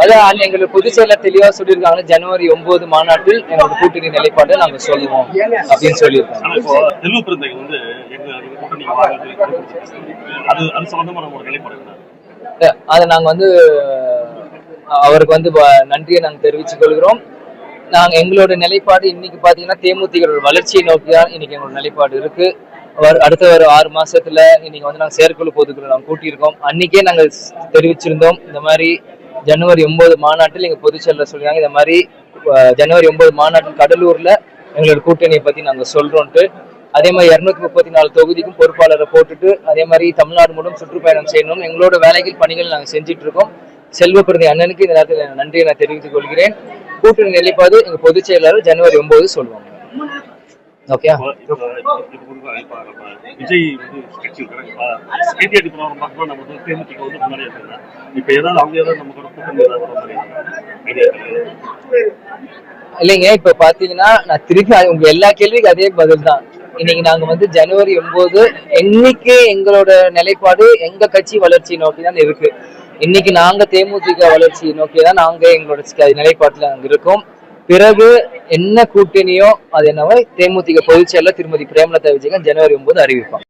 அதான் எங்களுக்கு பொதுச் செயலர் தெளிவா சொல்லியிருக்காங்க ஜனவரி ஒன்பது மாநாட்டில் எங்களோட கூட்டணி நிலைப்பாட்டை நாங்க சொல்லுவோம் அப்படின்னு கூட்டணி அது நிலைப்பாடு நாங்க வந்து அவருக்கு வந்து நன்றியை நாங்க தெரிவித்துக் கொள்கிறோம். நாங்க எங்களோட நிலைப்பாடு இன்னைக்கு பாத்தீங்கன்னா தேமுதிக வளர்ச்சியை நோக்கி தான் இன்னைக்கு எங்களோட நிலைப்பாடு இருக்கு. அடுத்த ஒரு ஆறு மாசத்துல இன்னைக்கு வந்து நாங்க செயற்குழு பொதுக்குழு நாங்க கூட்டியிருக்கோம். அன்னைக்கே நாங்கள் தெரிவிச்சிருந்தோம். இந்த மாதிரி ஜனவரி ஒன்பது மாநாட்டில் எங்க பொதுச் செயலர் சொல்லியிருக்காங்க. இந்த மாதிரி ஜனவரி ஒன்பது மாநாட்டில் கடலூர்ல எங்களோட கூட்டணியை பத்தி நாங்க சொல்றோம்ட்டு அதே மாதிரி இருநூத்தி முப்பத்தி நாலு தொகுதிக்கும் பொறுப்பாளரை போட்டுட்டு அதே மாதிரி தமிழ்நாடு முழுவதும் சுற்றுப்பயணம் செய்யணும் எங்களோட வேலைகள் பணிகள் நாங்கள் செஞ்சுட்டு இருக்கோம் செல்வ பிறந்த அண்ணனுக்கு இந்த நேரத்தில் நன்றியை நான் தெரிவித்துக் கொள்கிறேன். கூட்டணி நிலைப்பாடு எங்க பொதுச் செயலாளர் ஜனவரி ஒன்பது சொல்லுவாங்க ஓகே விஜய் வந்து கட்சி இருக்கிறாங்க ஸ்டேட் அடிப்படையில் பார்க்கணும் நம்ம வந்து தேமுதிக வந்து முன்னாடி இருக்காங்க இப்போ ஏதாவது அவங்க ஏதாவது நம்ம கூட கூட்டணி ஏதாவது வர மாதிரி ஐடியா இல்லைங்க இப்ப பாத்தீங்கன்னா நான் திருப்பி உங்க எல்லா கேள்விக்கும் அதே பதில் தான். இன்னைக்கு நாங்க வந்து ஜனவரி ஒன்பது இன்னைக்கு எங்களோட நிலைப்பாடு எங்க கட்சி வளர்ச்சி நோக்கி தான் இருக்கு. இன்னைக்கு நாங்க தேமுதிக வளர்ச்சி நோக்கி தான் நாங்க எங்களோட நிலைப்பாட்டுல அங்க இருக்கோம். பிறகு என்ன கூட்டணியோ அது என்னவோ தேமுதிக பொதுச் செயலர் திருமதி பிரேமலதா விஜயகாந்த் ஜனவரி ஒன்பது அறிவிப்பாங்க.